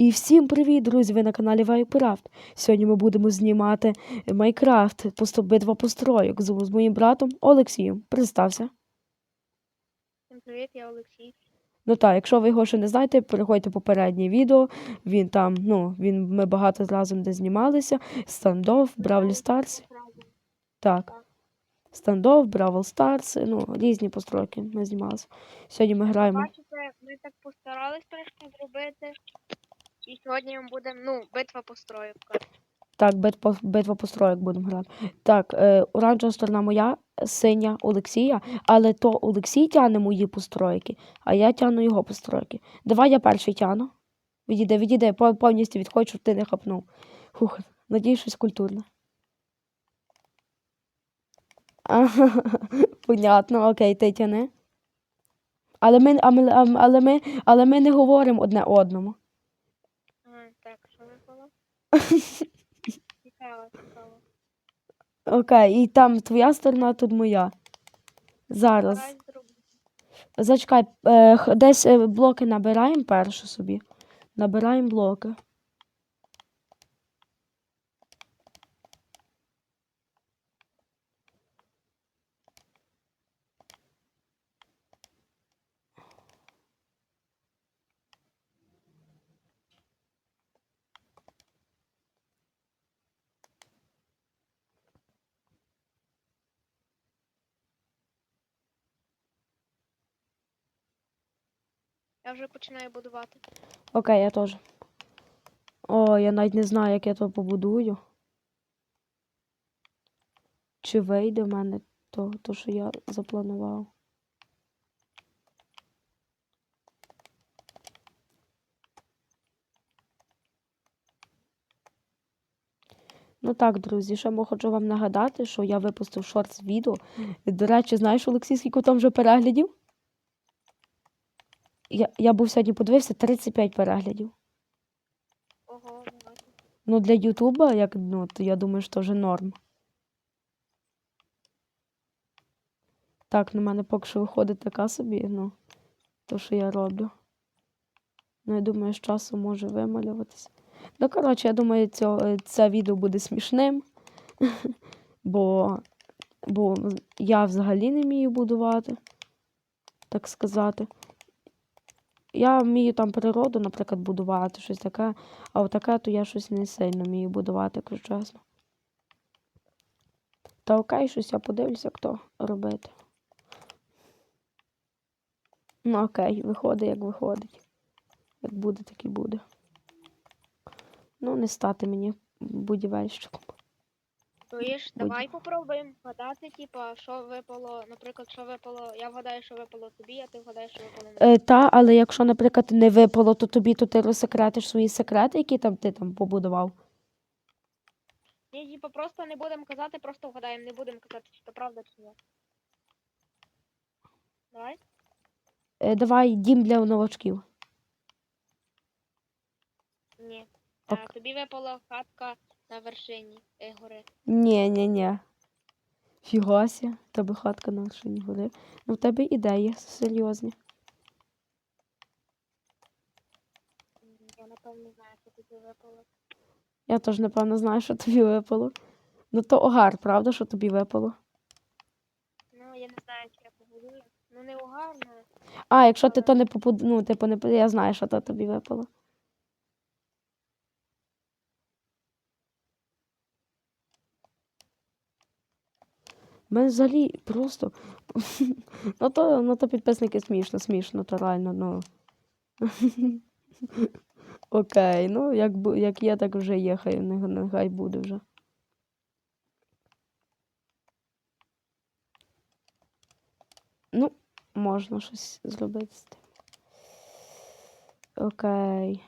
І всім привіт, друзі! Ви на каналі Вайкрафт. Сьогодні ми будемо знімати Майнкрафт посто- битва постройок з, з моїм братом Олексієм. Представся. Всім привіт, я Олексій. Ну так, якщо ви його ще не знаєте, переходьте попереднє відео. Він там, ну, він, ми багато разом де знімалися. Стандофф, Бравлі Старс. Так. Стандофф, Бравл Старс, ну, різні постройки ми знімалися. Сьогодні ми граємо. Бачите, ми так постарались трошки зробити. І сьогодні ми будемо, ну, битва построїв. Так, битва, битва построєк будемо грати. Так, е, оранжева сторона моя, синя Олексія, але то Олексій тягне мої постройки, а я тягну його постройки. Давай я перший тягну. Відійди, відійди, повністю відходь, щоб ти не хапнув. Фух, надіюсь, щось культурне. Понятно, окей, ти тяни. Але ми, а ми- але, ми, але ми не говоримо одне одному. Ага, так, що випало? Цікаво, цікаво. Окей, і там твоя сторона, тут моя. Зараз. Зачекай, е, х- десь е, блоки набираємо перше собі. Набираємо блоки. Я вже починаю будувати. Окей, я теж. О, я навіть не знаю, як я то побудую. Чи вийде в мене то, то що я запланував. Ну так, друзі, ще хочу вам нагадати, що я випустив шортс відео. До речі, знаєш, Олексій, скільки там вже переглядів? Я, я був сьогодні подивився 35 переглядів. Ого. Ну, для Ютуба, як, ну, то я думаю, що вже норм. Так, на мене поки що виходить така собі, ну, то, що я роблю. Ну, я думаю, з часом може вималюватися. Ну, коротше, я думаю, цьо, це відео буде смішним, бо, бо я взагалі не вмію будувати, так сказати. Я вмію там природу, наприклад, будувати, щось таке, а отаке, то я щось не сильно вмію будувати, якщо чесно. Та окей, щось я подивлюся, як то робити. Ну окей, виходить, як виходить. Як буде, так і буде. Ну, не стати мені будівельщиком. Чуєш, давай попробуємо вгадати, типа, що випало, наприклад, що випало, я вгадаю, що випало тобі, а ти вгадаєш, що випало мені. Е, та, але якщо, наприклад, не випало, то тобі то ти розсекретиш свої секрети, які там ти там побудував. Ні, типа, просто не будемо казати, просто вгадаємо, не будемо казати, чи це правда, чи ні. Давай. Е, давай дім для новачків. Ні. А, тобі випала хатка на вершині е, гори. Ні, ні, ні. Фігасі, тебе хатка на вершині гори. Ну, в тебе ідеї серйозні. Я напевно знаю, що тобі випало. Я теж, напевно, знаю, що тобі випало. Ну, то огар, правда, що тобі випало? Ну, я не знаю, чи я побудую. Ну, не угарно. А, якщо ти то не попуд... ну, типу, не... я знаю, що то тобі випало. Мене взагалі просто. ну, то, ну, то підписники смішно, смішно, то реально, ну. Окей, ну як, як є, так вже є, хай, нехай буде вже. Ну, можна щось зробити з тим. Окей.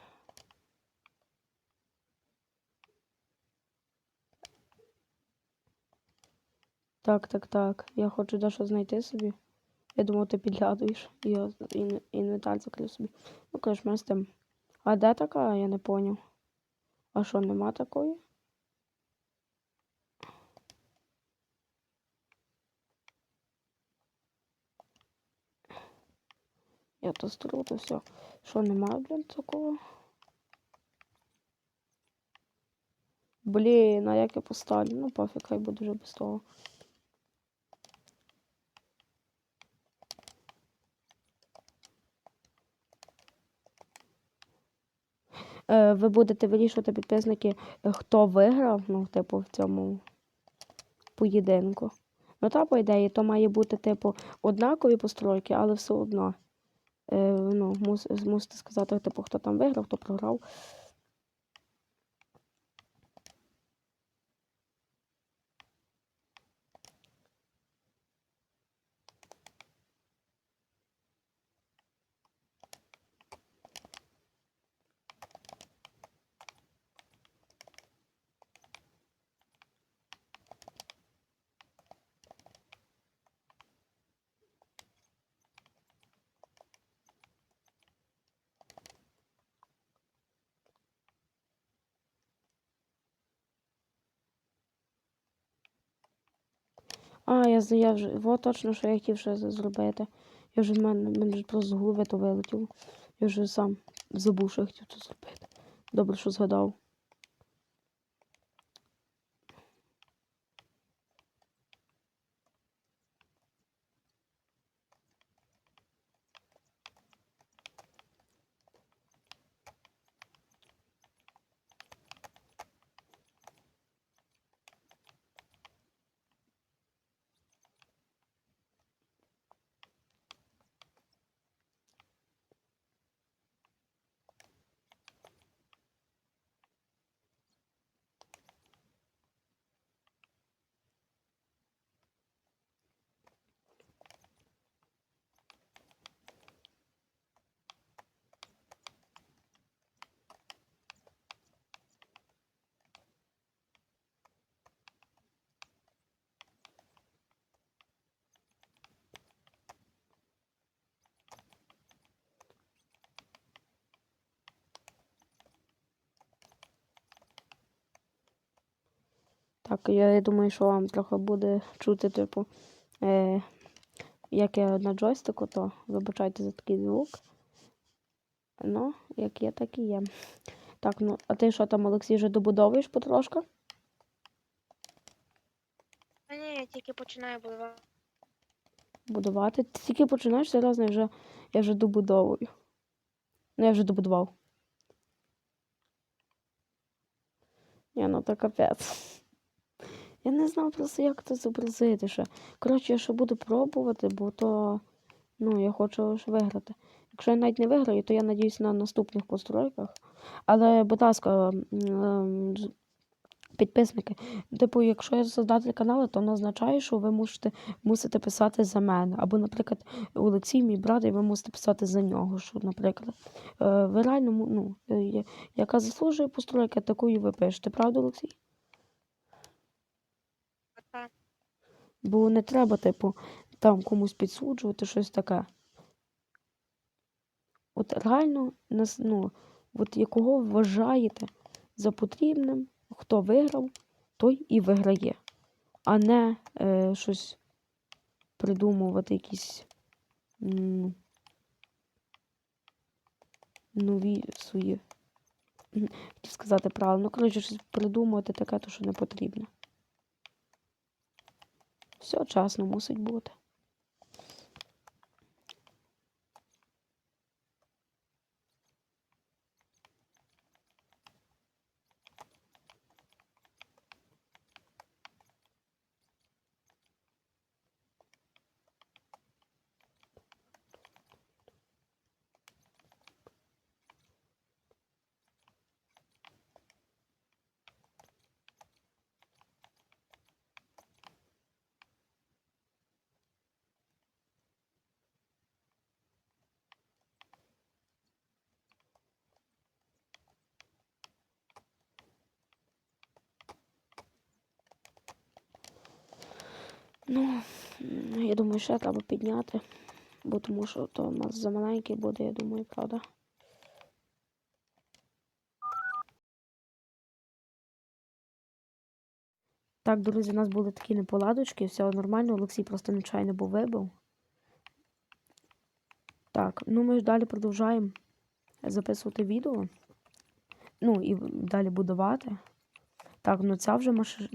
Так, так, так. Я хочу дещо знайти собі. Я думав, ти підглядуєш. Я ін- інвентар закрив собі. Ну, мене з тим. А де така? Я не поняв. А що, нема такої? Я то стру, то все. Що, нема, блін, такого? Блін, а як я поставлю? Ну, пофіг, хай буде вже без того. Ви будете вирішувати підписники, е, хто виграв, ну, типу, в цьому поєдинку. Ну, та, по ідеї, то має бути, типу, однакові постройки, але все одно. Е, ну, мус, мусите сказати, типу, хто там виграв, хто програв. А, я, я вже. Во точно, що я хотів ще зробити. Я вже в мене, мене вже просто з голови то вилетіло. Я вже сам забув, що я хотів це зробити. Добре, що згадав. Так, я, я думаю, що вам трохи буде чути, типу, е, як я на джойстику, то вибачайте за такий звук. Ну, як є, так і є. Так, ну, а ти що там, Олексій, вже добудовуєш потрошки? А ні, я тільки починаю будувати. Будувати. Ти тільки починаєш серйозно, я вже, я вже добудовую. Ну, я вже добудував. Ні, ну то капець. Я не знав просто, як це зобразити ще. Коротше, я ще буду пробувати, бо то. Ну, я хочу ж виграти. Якщо я навіть не виграю, то я надіюсь на наступних постройках. Але, будь ласка, ем, підписники, типу, якщо я создатель каналу, то не означає, що ви мусите, мусите писати за мене. Або, наприклад, Олексій, мій брат, і ви мусите писати за нього. Що, наприклад, е, ви реально, ну, е, яка заслужує постройка, таку і ви пишете, правда, Олексій? Бо не треба, типу, там комусь підсуджувати щось таке. От реально, ну, от якого вважаєте за потрібним, хто виграв, той і виграє. А не е, щось придумувати якісь м, нові свої. Хотів сказати правильно. Ну, коротше, щось придумувати таке, то що не потрібно. Все чесно мусить бути. Ну, я думаю, ще треба підняти, бо тому що то у нас замаленький буде, я думаю, правда. Так, друзі, у нас були такі неполадочки, все нормально, Олексій просто нечайно був вибив. Так, ну ми ж далі продовжаємо записувати відео. Ну і далі будувати. Так, ну ця вже машина.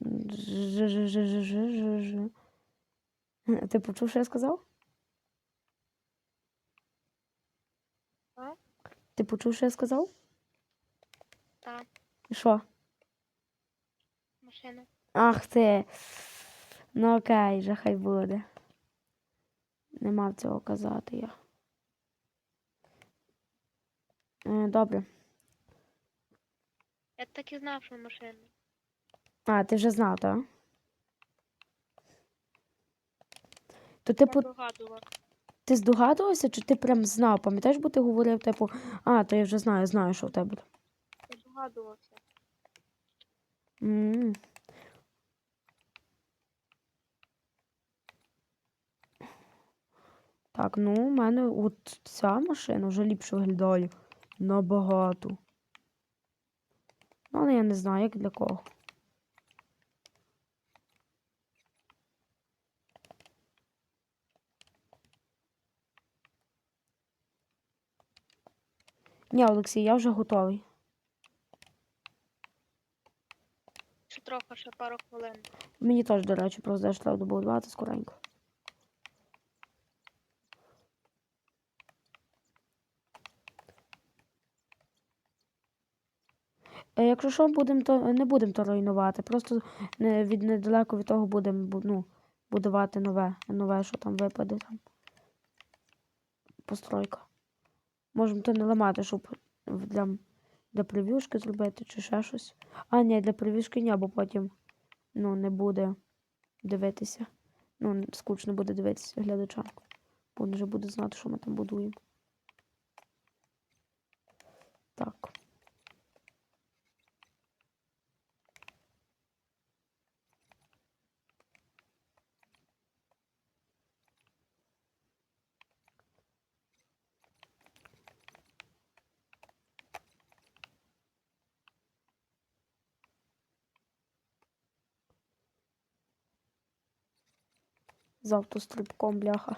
Ж-ж-ж-ж-ж-ж-ж. Ти почув, що я сказав? А? Ти почув, що я сказав? Та І Що? машина. Ах ти. Ну окей, вже хай буде. Не мав цього казати я. Е, добре. Я так і знав, що машина. А, ти вже знав, так? То типу, догадував. ти здогадувався, чи ти прям знав? Пам'ятаєш, бо ти говорив, типу, а, то я вже знаю, знаю, що в тебе. Я догадувався. М. Так, ну, у мене от ця машина вже ліпше виглядає. Набагато. Ну, але я не знаю, як для кого. Ні, Олексій, я вже готовий. Ще трохи, ще пару хвилин. Мені теж, до речі, просто треба було скоренько. Е, Якщо що, будем то, не будемо то руйнувати. Просто не, від недалеко від того будемо ну, будувати нове, нове, що там випаде там. Постройка. Можемо то не ламати, щоб для, для прев'юшки зробити чи ще щось. А, ні, для прев'юшки ні, бо потім ну, не буде дивитися. Ну, скучно буде дивитися глядачам. Бо він вже буде знати, що ми там будуємо. Так. З автострибком, бляха.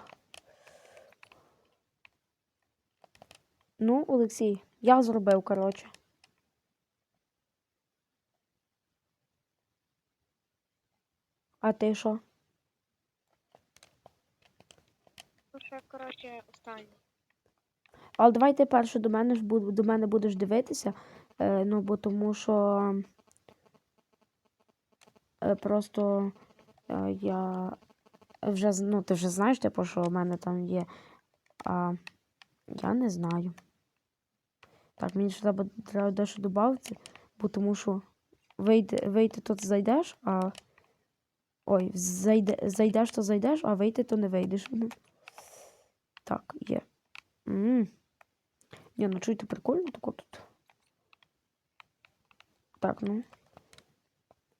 Ну, Олексій, я зробив, коротше. А ти що? Ну, ще, коротше, останнє. Але давай ти перше до мене ж до мене будеш дивитися. Е, ну, бо тому що е, просто е, я вже ну, ти вже знаєш, типу, що в мене там є. А я не знаю. Так, мені ще треба, треба дещо додати, бо тому що вийти, вийти тут зайдеш, а. Ой, зайде, зайдеш, то зайдеш, а вийти, то не вийдеш. Ну. Так, є. м Ні, ну чуєте, прикольно тако тут. Так, ну.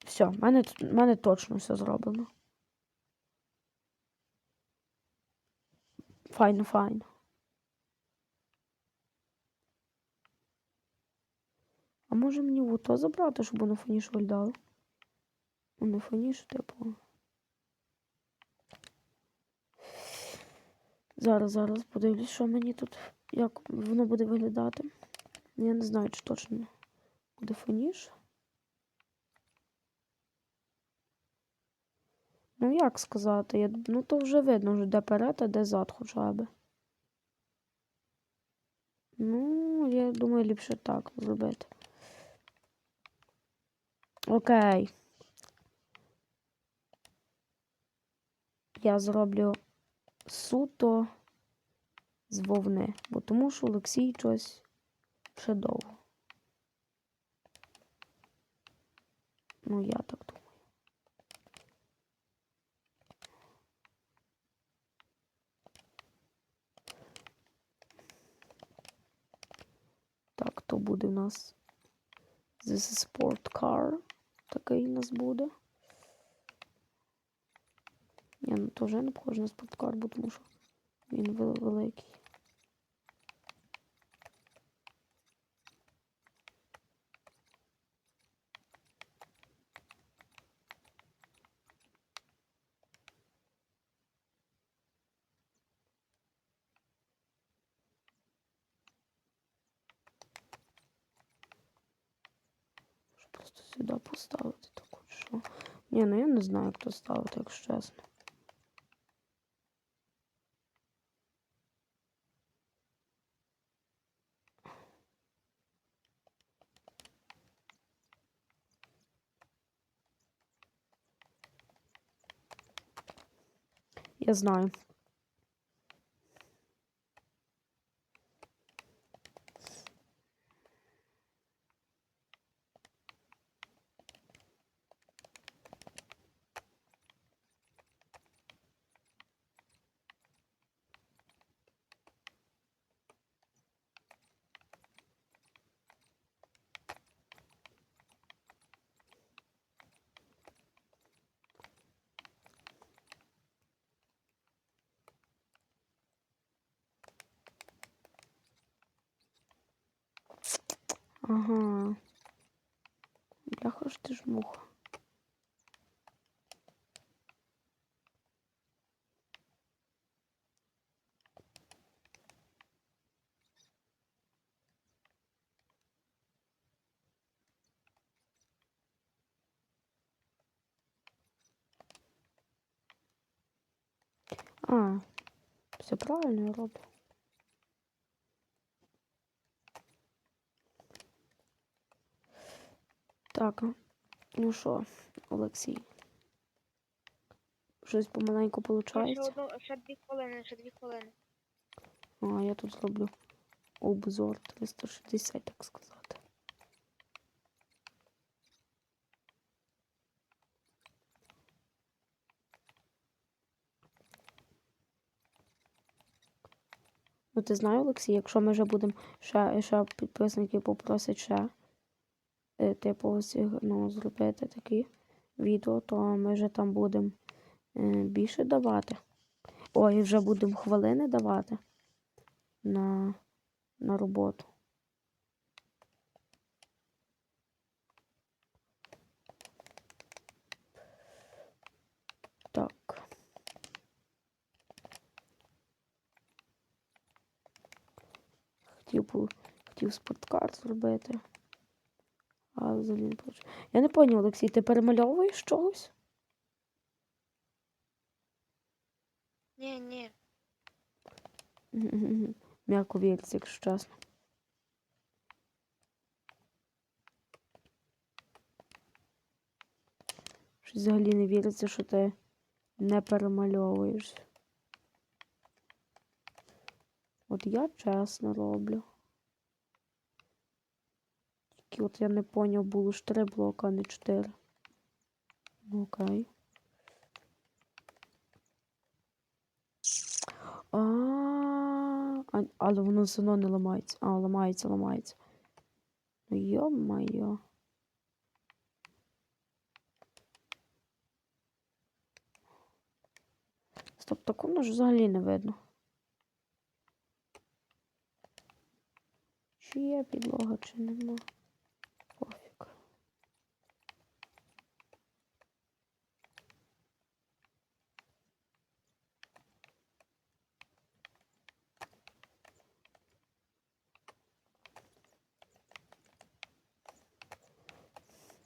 Все, в мене, мене точно все зроблено. Файно, файно. А може мені ото забрати, щоб воно фоніше виглядало? Воно фоніше, типу. Зараз, зараз подивлюсь, що мені тут, як воно буде виглядати. Я не знаю, чи точно буде фоніше. Ну, як сказати? Я, ну, то вже видно, де перед, а де зад хоча б. Ну, я думаю, ліпше так зробити. Окей. Я зроблю суто з вовни, бо тому що Олексій щось ще довго. Ну, я так думаю. Так, то буде у нас This is sport car. Такий у нас буде. Ні, ну не похоже на спорткар, тому що він великий. Сюди поставити таку, що. Ні, ну я не знаю, як то ставити, якщо чесно. Я знаю. Ага. Бляха ж ти ж муха. А, все правильно я роблю. Так, ну що, Олексій? Щось помаленьку Ще, виходить. одну, ще дві хвилини, ще дві хвилини. А, я тут зроблю обзор 360, так сказати. Ну, ти знаєш, Олексій, якщо ми вже будемо ще, ще підписники попросять ще, типу, ось, ну, зробити такі відео, то ми вже там будемо е, більше давати. Ой, вже будемо хвилини давати на, на роботу. Так. Хотів, хотів спорткар зробити. А взагалі не получу. Я не поняв, Олексій, ти перемальовуєш чогось? Ні, ні. М'яко віриться, якщо чесно. Щось взагалі не віриться, що ти не перемальовуєш. От я чесно роблю. Тільки от я не поняв, було ж три блока, а не чотири. Ну, Окей. А, а, але воно все одно не ламається. А, ламається, ламається. Ну, йо-моє. Стоп, так воно ж взагалі не видно. Чи є підлога, чи нема. Пофіг.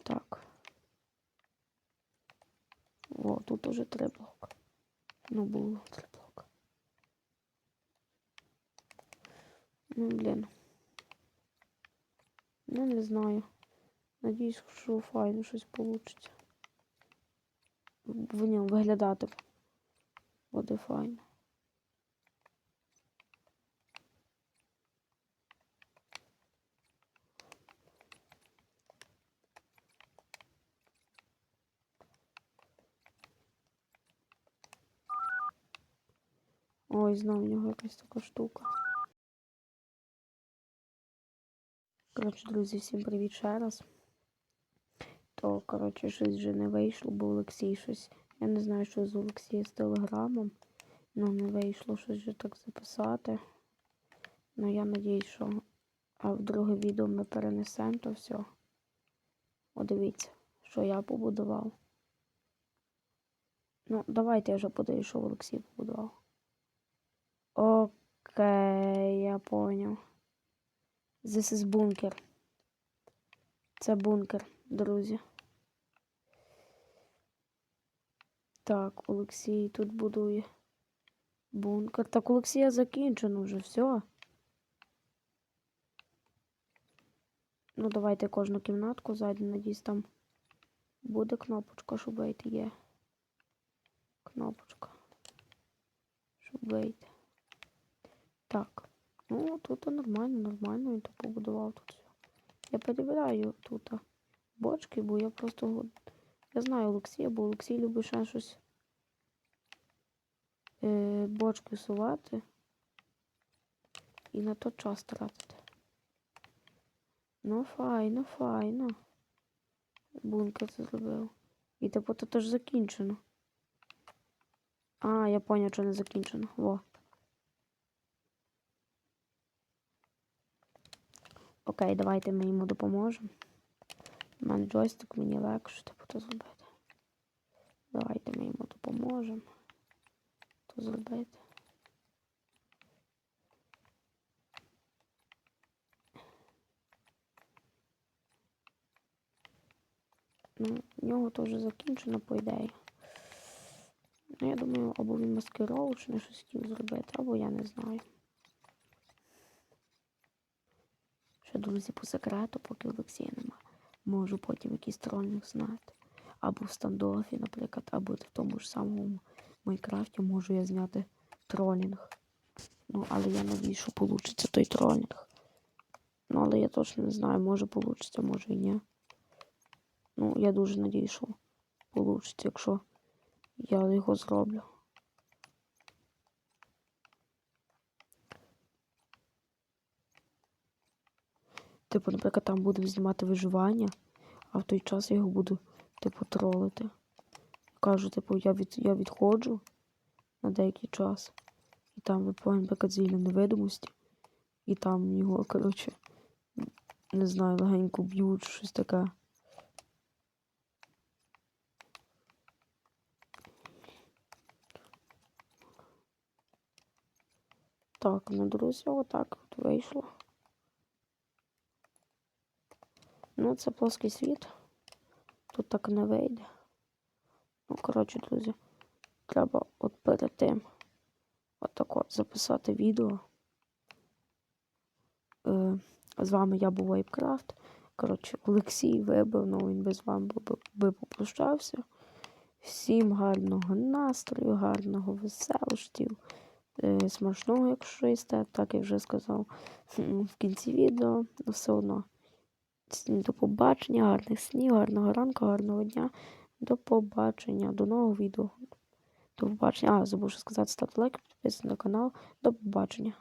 Так. Уже три блока. Ну, було три блока. Ну, блін. Ну, не знаю. Надіюсь, що файно щось вийде. В ньому виглядати буде файно. Ой, знову в нього якась така штука. Коротше, друзі, всім привіт ще раз. То, коротше, щось вже не вийшло, бо Олексій щось. Я не знаю, що з Олексія з телеграмом. Ну, не вийшло щось вже так записати. Ну, я надіюсь, що а в друге відео ми перенесемо то все. О, дивіться, що я побудував. Ну, давайте я вже подивлюсь, що Олексій побудував. Окей, я поняв. This is бункер. Це бункер. друзі. Так, Олексій тут будує бункер. Так, Олексія закінчено вже, все. Ну, давайте кожну кімнатку зайдемо. Надіюсь, там буде кнопочка, щоб вийти. Є. Кнопочка. Щоб вийти. Так. Ну, тут нормально, нормально. Він тут побудував тут все. Я перевіряю тут бочки, бо я просто. Я знаю Олексія, бо Олексій любить ще щось. Е, бочки сувати. І на то час тратити. Ну, файно, файно. Бункер це зробив. І типу то теж закінчено. А, я поняв, що не закінчено. Во. Окей, давайте ми йому допоможемо. У мене джойстик, мені легше типу то зробити. Давайте ми йому допоможемо. То зробити. Ну, в нього теж закінчено, по ідеї. Ну, я думаю, або він маскировочне щось хотів зробити, або я не знаю. Ще, друзі, по секрету, поки Олексія нема. Можу потім якийсь тролінг знати. Або в стандофі, наприклад, або в тому ж самому Майнкрафті можу я зняти тролінг. Ну, але я надію, що вийде той тролінг. Ну, але я точно не знаю, може вийде, може і ні. Ну, я дуже надію, що вийде, якщо я його зроблю. Типу, наприклад, там буду знімати виживання, а в той час я його буду, типу, тролити. Кажу, типу, я, від, я відходжу на деякий час. І там випливає, наприклад, зілля невидимості. І там його, коротше, не знаю, легенько б'ють, щось таке. Так, ну, друзі, отак от вийшло. Ну, це плоский світ. Тут так не вийде. Ну, коротше, друзі, треба от перед тим отак от записати відео. Е, з вами я був Вейпкрафт. Коротше, Олексій вибив, ну він би з вами би, попрощався. Всім гарного настрою, гарного веселощів, е, смачного, якщо їсте, так я вже сказав в кінці відео. Ну, все одно. До побачення, гарних снів, гарного ранку, гарного дня. До побачення, до нового відео. До побачення. А, забув сказати, ставте лайк, підписуйтесь на канал. До побачення.